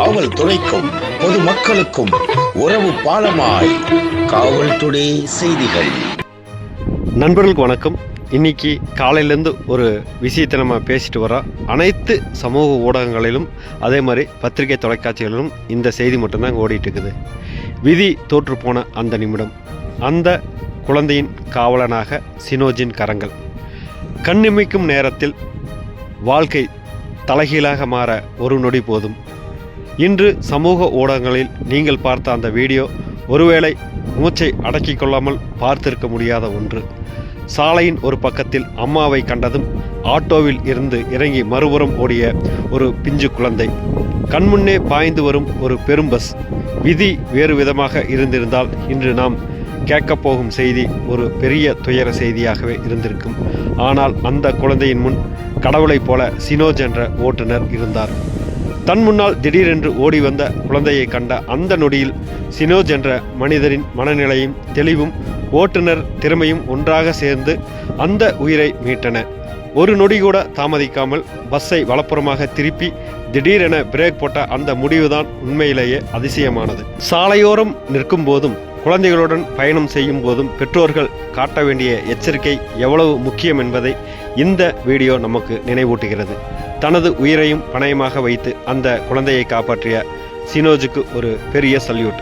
காவல்துறைக்கும் பொதுமக்களுக்கும் உறவு பாலமாய் காவல்துறை செய்திகள். நண்பர்களுக்கு வணக்கம். இன்னைக்கு காலையிலேருந்து ஒரு விஷயத்தை நம்ம பேசிட்டு வரோம் அனைத்து சமூக ஊடகங்களிலும் அதே மாதிரி பத்திரிகை தொலைக்காட்சிகளிலும் இந்த செய்தி மட்டும்தான் இங்கே ஓடிட்டு இருக்குது விதி தோற்று போன அந்த நிமிடம் அந்த குழந்தையின் காவலனாக சினோஜின் கரங்கள். கண்ணிமைக்கும் நேரத்தில் வாழ்க்கை தலைகீழாக மாற ஒரு நொடி போதும். இன்று சமூக ஊடகங்களில் நீங்கள் பார்த்த அந்த வீடியோ ஒருவேளை மூச்சை அடக்கிக் கொள்ளாமல் பார்த்திருக்க முடியாத ஒன்று. சாலையின் ஒரு பக்கத்தில் அம்மாவை கண்டதும் ஆட்டோவில் இருந்து இறங்கி மறுபுறம் ஓடிய ஒரு பிஞ்சு குழந்தை. கண்முன்னே பாய்ந்து வரும் ஒரு பெரும் பஸ் விதி வேறு விதமாக இருந்திருந்தால் இன்று நாம் கேட்கப் போகும் செய்தி ஒரு பெரிய துயர செய்தியாகவே இருந்திருக்கும். ஆனால் அந்த குழந்தையின் முன் கடவுளைப் போல சினோஜ் என்ற ஓட்டுநர் இருந்தார். தன் முன்னால் திடீரென்று ஓடி வந்த குழந்தையை கண்ட அந்த நொடியில் சினோஜ் என்ற மனிதரின் மனநிலையும் தெளிவும் ஓட்டுநர் திறமையும் ஒன்றாக சேர்ந்து அந்த உயிரை மீட்டன. ஒரு நொடி கூட தாமதிக்காமல் பஸ்ஸை வலப்புறமாக திருப்பி திடீரென பிரேக் போட்ட அந்த முடிவுதான் உண்மையிலேயே அதிசயமானது. சாலையோரம் நிற்கும் போதும் குழந்தைகளுடன் பயணம் செய்யும் போதும் பெற்றோர்கள் காட்ட வேண்டிய எச்சரிக்கை எவ்வளவு முக்கியம் என்பதை இந்த வீடியோ நமக்கு நினைவூட்டுகிறது. தனது உயிரையும் பணயமாக வைத்து அந்த குழந்தையை காப்பாற்றிய சினோஜுக்கு ஒரு பெரிய சல்யூட்.